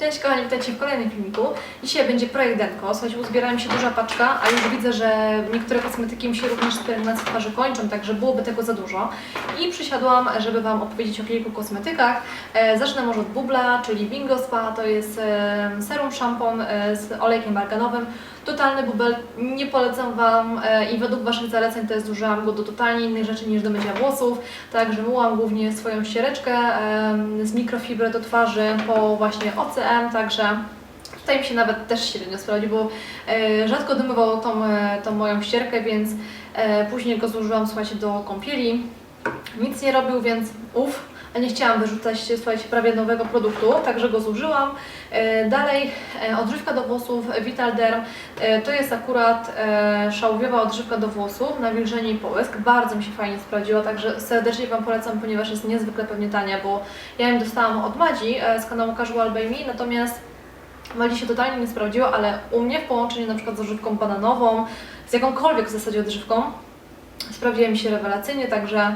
Cześć kochani, witajcie w kolejnym filmiku. Dzisiaj będzie projekt Denko. Słuchajcie, uzbierała mi się duża paczka, a już widzę, że niektóre kosmetyki mi się również z twarzy kończą, także byłoby tego za dużo. I przysiadłam, żeby Wam opowiedzieć o kilku kosmetykach. E, zacznę może od Bubla, czyli Bingo Spa. To jest e, serum szampon e, z olejkiem arganowym. Totalny bubel, nie polecam Wam e, i według Waszych zaleceń to jest zużyłam go do totalnie innych rzeczy niż do mycia włosów. Także myłam głównie swoją ściereczkę em, z mikrofibry do twarzy po właśnie OCM, także tutaj mi się nawet też średnio sprawdził, bo e, rzadko dymywał tą, e, tą moją ścierkę, więc e, później go zużyłam, słuchajcie, do kąpieli. Nic nie robił, więc uff, nie chciałam wyrzucać, słuchajcie, prawie nowego produktu, także go zużyłam. E, Dalej e, odżywka do włosów Vitalderm. E, To jest akurat szałwiowa odżywka do włosów, nawilżenie i połysk. Bardzo mi się fajnie sprawdziła, także serdecznie Wam polecam, ponieważ jest niezwykle pewnie tania, bo ja ją dostałam od Madzi z kanału Casual By Me, natomiast Madzi się totalnie nie sprawdziła, ale u mnie w połączeniu na przykład z odżywką bananową, z jakąkolwiek w zasadzie odżywką, sprawdziła mi się rewelacyjnie, także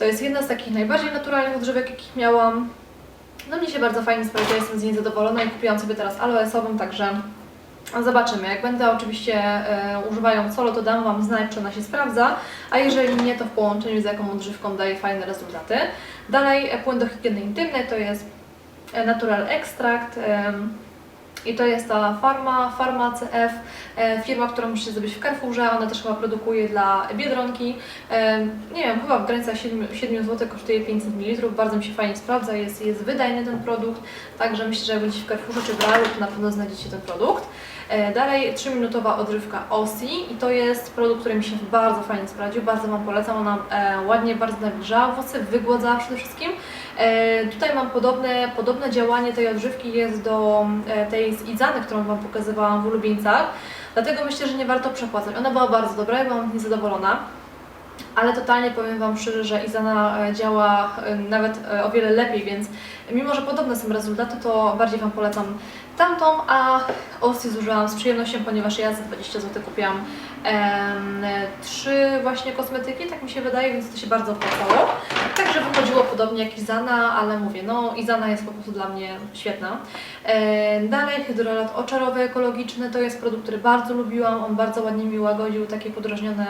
to jest jedna z takich najbardziej naturalnych odżywek, jakich miałam. No mnie się bardzo fajnie sprawdziła, jestem z niej zadowolona i kupiłam sobie teraz aloesową, także zobaczymy. Jak będę oczywiście e, solo, to dam Wam znać, czy ona się sprawdza, a jeżeli nie, to w połączeniu z jaką odżywką daje fajne rezultaty. Dalej e, płyn do higieny intymnej to jest e, Natural Extract. em, i to jest ta Pharma, Pharma CF, e, firma, którą musicie zdobyć w Carrefourze. Ona też chyba produkuje dla Biedronki. E, nie wiem, chyba w granicach 7, 7 zł kosztuje 500 ml. Bardzo mi się fajnie sprawdza, jest, jest wydajny ten produkt. Także myślę, że jak będziecie w Carrefourze czy w Realu, to na pewno znajdziecie ten produkt. E, Dalej 3-minutowa odrywka Ossi i to jest produkt, który mi się bardzo fajnie sprawdził, bardzo Wam polecam, ona ładnie bardzo nawilżała włosy, wygładzała przede wszystkim. E, tutaj mam podobne, podobne działanie tej odżywki jest do e, tej z Idzany, którą Wam pokazywałam w ulubieńcach, dlatego myślę, że nie warto przepłacać. Ona była bardzo dobra, ja byłam niezadowolona. Ale totalnie powiem Wam szczerze, że Izana e, działa e, nawet e, o wiele lepiej, więc mimo, że podobne są rezultaty, to bardziej Wam polecam tamtą, a Osty zużyłam z przyjemnością, ponieważ ja za 20 zł kupiłam trzy właśnie kosmetyki, tak mi się wydaje, więc to się bardzo opłacało. Także wychodziło podobnie jak Izana, ale mówię, no Izana jest po prostu dla mnie świetna. E, dalej hydrolat oczarowy ekologiczny, to jest produkt, który bardzo lubiłam, on bardzo ładnie mi łagodził takie podrażnione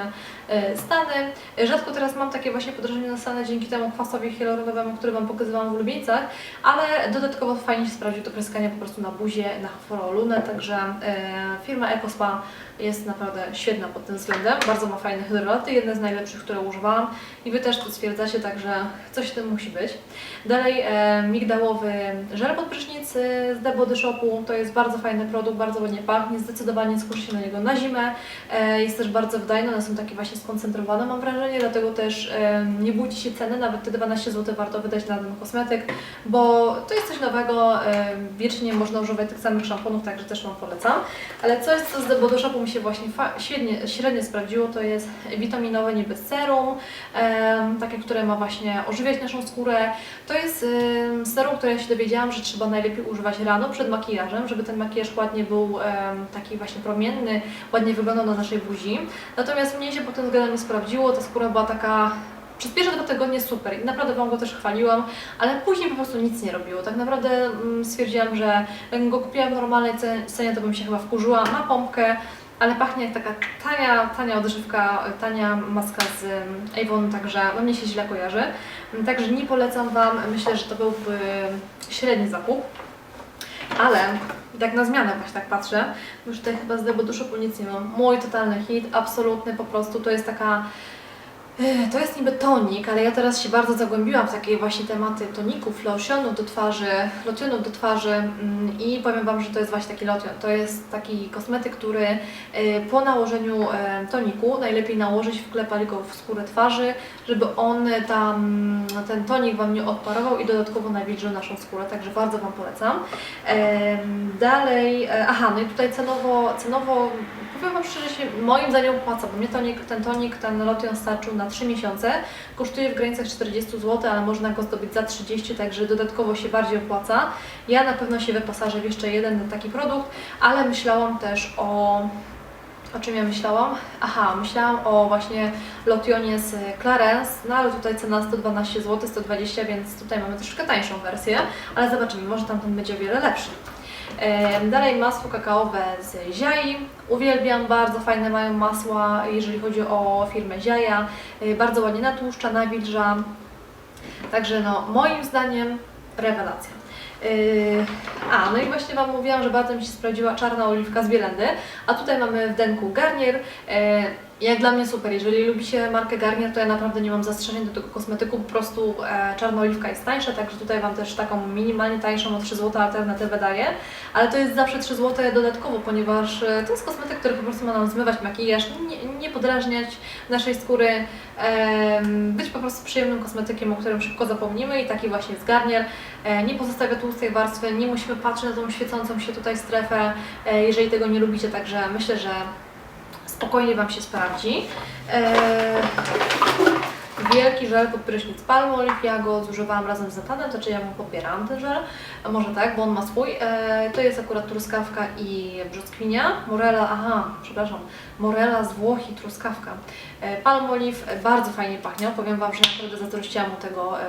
stany. Rzadko teraz mam takie właśnie podrażnione stany dzięki temu kwasowi hialuronowemu, który Wam pokazywałam w ulubieńcach, ale dodatkowo fajnie się sprawdził to pryskanie po prostu na buzie, na forolunę, także e, firma EcoSpa jest naprawdę świetna pod tym względem. Bardzo ma fajne hydrolaty, jedne z najlepszych, które używałam i Wy też to stwierdzacie, także coś w tym musi być. Dalej e, migdałowy żel pod prysznic z The Body Shopu. To jest bardzo fajny produkt, bardzo ładnie pachnie, zdecydowanie skuszy się na niego na zimę. E, jest też bardzo wydajny, one są takie właśnie skoncentrowane mam wrażenie, dlatego też e, nie bójcie się ceny, nawet te 12 zł warto wydać na ten kosmetyk, bo to jest coś nowego, e, wiecznie można używać tych samych szamponów, także też Wam polecam. Ale coś, co z The Body Shopu mi się właśnie średnio sprawdziło, to jest witaminowe niby serum, takie, które ma właśnie ożywiać naszą skórę. To jest serum, które ja się dowiedziałam, że trzeba najlepiej używać rano przed makijażem, żeby ten makijaż ładnie był taki właśnie promienny, ładnie wyglądał na naszej buzi. Natomiast mnie się pod tym względem nie sprawdziło, ta skóra była taka przez pierwsze dwa tygodnie super i naprawdę Wam go też chwaliłam, ale później po prostu nic nie robiło. Tak naprawdę mm, stwierdziłam, że jakbym go kupiła w normalnej ce- cenie, to bym się chyba wkurzyła. Ma pompkę, ale pachnie jak taka tania, tania odżywka, tania maska z Avon, także no mnie się źle kojarzy. Także nie polecam Wam, myślę, że to byłby średni zakup. Ale tak na zmianę właśnie tak patrzę, już tutaj chyba z Shopu nic nie mam. Mój totalny hit, absolutny po prostu, to jest taka to jest niby tonik, ale ja teraz się bardzo zagłębiłam w takie właśnie tematy toników, lotionów do twarzy, lotionów do twarzy mm, i powiem Wam, że to jest właśnie taki lotion. To jest taki kosmetyk, który y, po nałożeniu toniku najlepiej nałożyć, wklepać go w skórę twarzy, żeby on tam, ten tonik Wam nie odparował i dodatkowo nawilżył naszą skórę, także bardzo Wam polecam. Dalej, e, aha, no i tutaj cenowo, cenowo powiem Wam szczerze, się moim zdaniem opłaca, bo mnie tonik, ten tonik, ten lotion starczył na 3 miesiące, kosztuje w granicach 40 zł, ale można go zdobyć za 30, także dodatkowo się bardziej opłaca. Ja na pewno się wyposażę w jeszcze jeden taki produkt, ale myślałam też o o czym ja myślałam? Aha, myślałam o właśnie lotionie z Clarence, no ale tutaj cena 112 zł, 120, więc tutaj mamy troszkę tańszą wersję, ale zobaczymy, może tamten będzie o wiele lepszy. E, Dalej masło kakaowe z Ziai. Uwielbiam, bardzo fajne mają masła, jeżeli chodzi o firmę Ziaja. E, Bardzo ładnie natłuszcza, nawilża. Także no, moim zdaniem rewelacja. Yy, a, no i właśnie Wam mówiłam, że bardzo mi się sprawdziła czarna oliwka z Bielendy, a tutaj mamy w denku Garnier. Yy, jak dla mnie super, jeżeli lubicie markę Garnier, to ja naprawdę nie mam zastrzeżeń do tego kosmetyku, po prostu e, czarna oliwka jest tańsza, także tutaj Wam też taką minimalnie tańszą o 3 zł alternatywę daję, ale to jest zawsze 3 zł dodatkowo, ponieważ e, to jest kosmetyk, który po prostu ma nam zmywać makijaż, nie, nie podrażniać naszej skóry, em, być po prostu przyjemnym kosmetykiem, o którym szybko zapomnimy. I taki właśnie jest Garnier. E, Nie pozostawia tłustej warstwy, nie musimy patrzeć na tą świecącą się tutaj strefę, e, jeżeli tego nie lubicie, także myślę, że spokojnie Wam się sprawdzi. E, Wielki żel pod prysznic Palmolive, ja go zużywałam razem z Natanem, to czy ja mu podbierałam ten żel? Może tak, bo on ma swój. E, to jest akurat truskawka i brzoskwinia. Morela, aha, przepraszam, morela z Włoch i truskawka. E, Palmolive bardzo fajnie pachnie, powiem Wam, że naprawdę zazdrościłam mu tego, e,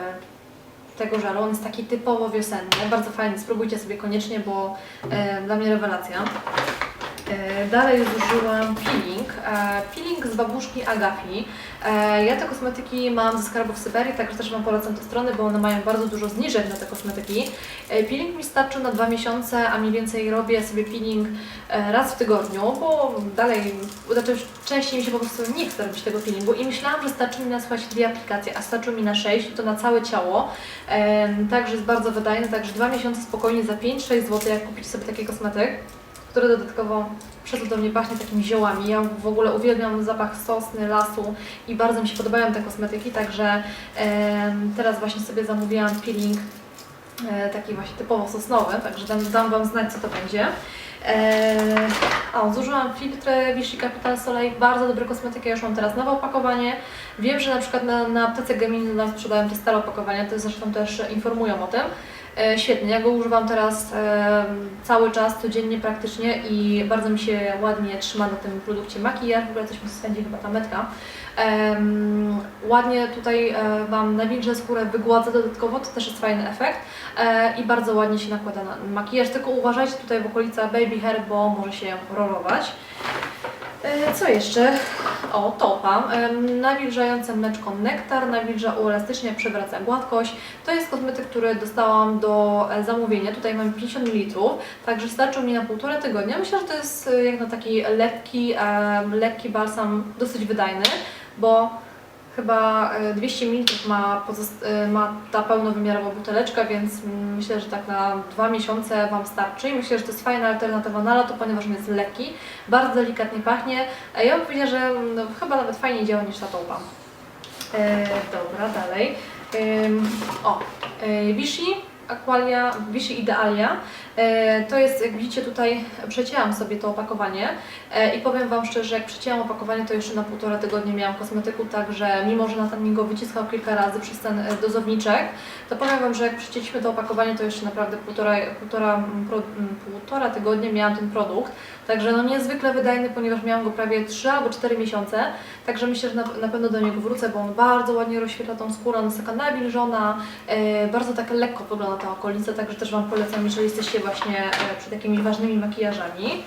tego żelu. On jest taki typowo wiosenny, bardzo fajny, spróbujcie sobie koniecznie, bo e, dla mnie rewelacja. E, Dalej zużyłam peeling. E, Peeling z babuszki Agafi. E, Ja te kosmetyki mam ze skarbów Syberii, także też Wam polecam te strony, bo one mają bardzo dużo zniżek na te kosmetyki. Peeling mi starczył na dwa miesiące, a mniej więcej robię sobie peeling raz w tygodniu, bo dalej, znaczy częściej mi się po prostu nie chce robić tego peelingu i myślałam, że starczy mi na słuchajcie, dwie aplikacje, a starczył mi na sześć to na całe ciało. Także jest bardzo wydajny, także dwa miesiące spokojnie za 5-6 zł, jak kupić sobie taki kosmetyk który dodatkowo przecudownie pachnie takimi ziołami. Ja w ogóle uwielbiam zapach sosny, lasu i bardzo mi się podobają te kosmetyki, także em, teraz właśnie sobie zamówiłam peeling e, taki właśnie typowo sosnowy, także dam, dam Wam znać co to będzie. E, a, zużyłam filtry Vichy Capital Soleil, bardzo dobre kosmetyki, ja już mam teraz nowe opakowanie. Wiem, że na przykład na, na aptece Gemini nam sprzedają te stare opakowania, to zresztą też informują o tym. E, świetnie, ja go używam teraz e, cały czas, codziennie praktycznie i bardzo mi się ładnie trzyma na tym produkcie makijaż, w ogóle coś mi spędzi chyba ta metka. Ładnie tutaj e, Wam nawilżę skórę, wygładza dodatkowo, to też jest fajny efekt i bardzo ładnie się nakłada na makijaż, tylko uważajcie tutaj w okolicach baby hair, bo może się rolować. E, Co jeszcze? O, topa. Nawilżające mleczko Nektar, nawilża, uelastycznia, przywraca gładkość. To jest kosmetyk, który dostałam do e, zamówienia. Tutaj mam 50 ml, także starczył mi na półtora tygodnia. Myślę, że to jest e, jak na taki lekki, lekki balsam, dosyć wydajny, bo chyba e, 200 ml ma, e, ma ta pełnowymiarowa buteleczka, więc myślę, że tak na dwa miesiące Wam starczy i myślę, że to jest fajna alternatywa na lato, ponieważ on jest lekki, bardzo delikatnie pachnie. E, Ja bym powiedziała, że no, chyba nawet fajniej działa niż ta. E, dobra, dalej. Ym, o, e, Vichy Aqualia, Vichy Idealia. E, to jest, jak widzicie tutaj, przecięłam sobie to opakowanie. E, i powiem Wam szczerze, jak przecięłam opakowanie, to jeszcze na półtora tygodnia miałam kosmetyku, także mimo, że Natan go wyciskał kilka razy przez ten e, dozowniczek, to powiem Wam, że jak przecięliśmy to opakowanie, to jeszcze naprawdę półtora, półtora, półtora tygodnia miałam ten produkt, także no niezwykle wydajny, ponieważ miałam go prawie 3 albo 4 miesiące, także myślę, że na, na pewno do niego wrócę, bo on bardzo ładnie rozświetla tą skórę, ona jest taka nawilżona, bardzo tak lekko wygląda ta okolica, także też Wam polecam, jeżeli jesteście właśnie e, przed jakimiś ważnymi makijażami.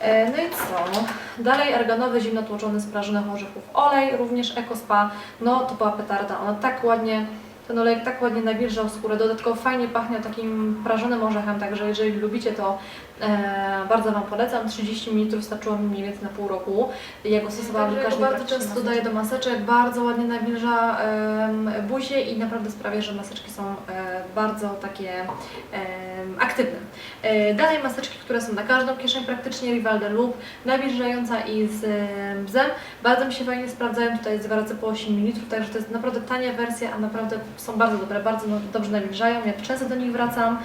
E, No i co? Dalej arganowy, zimno tłoczony z prażonych orzechów olej, również EcoSpa. No to była petarda, ona tak ładnie, ten olejek tak ładnie nawilżał skórę, dodatkowo fajnie pachnie takim prażonym orzechem, także jeżeli lubicie to e, bardzo Wam polecam. 30 ml starczyło mi mniej więcej na pół roku. Ja go stosowałam Także każdej bardzo często dodaję do maseczek, bardzo ładnie nawilża em, buzię i naprawdę sprawia, że maseczki są e, bardzo takie em, aktywne. E, dalej maseczki, które są na każdą kieszeń praktycznie, Rivalde Loop, nawilżająca i z em, bzem. Bardzo mi się fajnie sprawdzają, tutaj razy po 8 ml, także to jest naprawdę tania wersja, a naprawdę są bardzo dobre, bardzo no- dobrze nawilżają, ja często do nich wracam.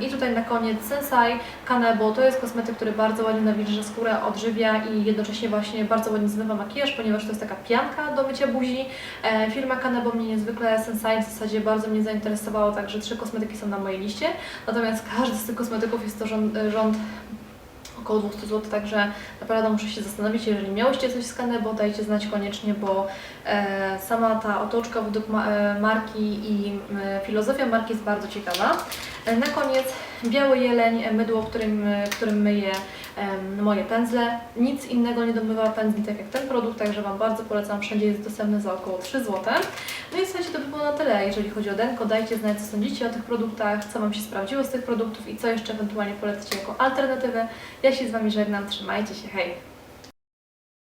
I tutaj na koniec Sensai Kanebo, to jest kosmetyk, który bardzo ładnie nawilża skórę, odżywia i jednocześnie właśnie bardzo ładnie zmywa makijaż, ponieważ to jest taka pianka do mycia buzi. E, firma Kanebo mnie niezwykle, Sensai w zasadzie bardzo mnie zainteresowało, także trzy kosmetyki są na mojej liście. Natomiast każdy z tych kosmetyków jest to rząd, rząd około 200 zł, także naprawdę muszę się zastanowić, jeżeli miałyście coś z Kanebo, dajcie znać koniecznie, bo e, sama ta otoczka według ma, e, marki i e, filozofia marki jest bardzo ciekawa. E, na koniec biały jeleń, e, mydło, którym, e, którym myję moje pędzle. Nic innego nie domywa pędzli tak jak ten produkt, także Wam bardzo polecam. Wszędzie jest dostępny za około 3 zł. No i słuchajcie, to by było na tyle, jeżeli chodzi o Denko. Dajcie znać, co sądzicie o tych produktach, co Wam się sprawdziło z tych produktów i co jeszcze ewentualnie polecacie jako alternatywę. Ja się z Wami żegnam, trzymajcie się, hej!